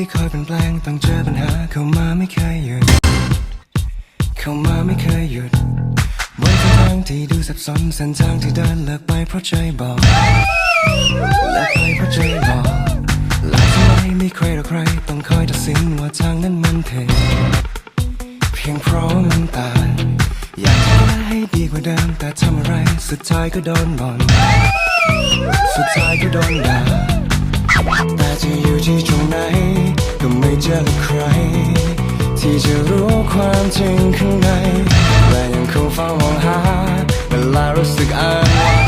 ที่คอยเปลี่ยนแปลงต้องเจอปัญหาเข้ามาไม่เคยหยุด เข้ามาไม่เคยหยุดบนทางที่ดูสับสนเส้นทางที่เดินเลิกไปเพราะใจบอกเลิกไปเพราะใจบอกแล้วทำไมไม่ใครหรอใครต้องคอยตัดสินว่าทางนั้นมันเทเพียงเพราะมันตาอยากจะให้ดีกว่าเดิมแต่ทำอะไรสุดท้ายก็โดนบ่นสุดท้ายก็โดนด่า แต่จะอยู่ที่ตรงไหนก็ไม่เจอใคร ที่จะรู้ความจริงข้างในและยังคงเฝ้ามองหาเวลารู้สึกอ้างว้าง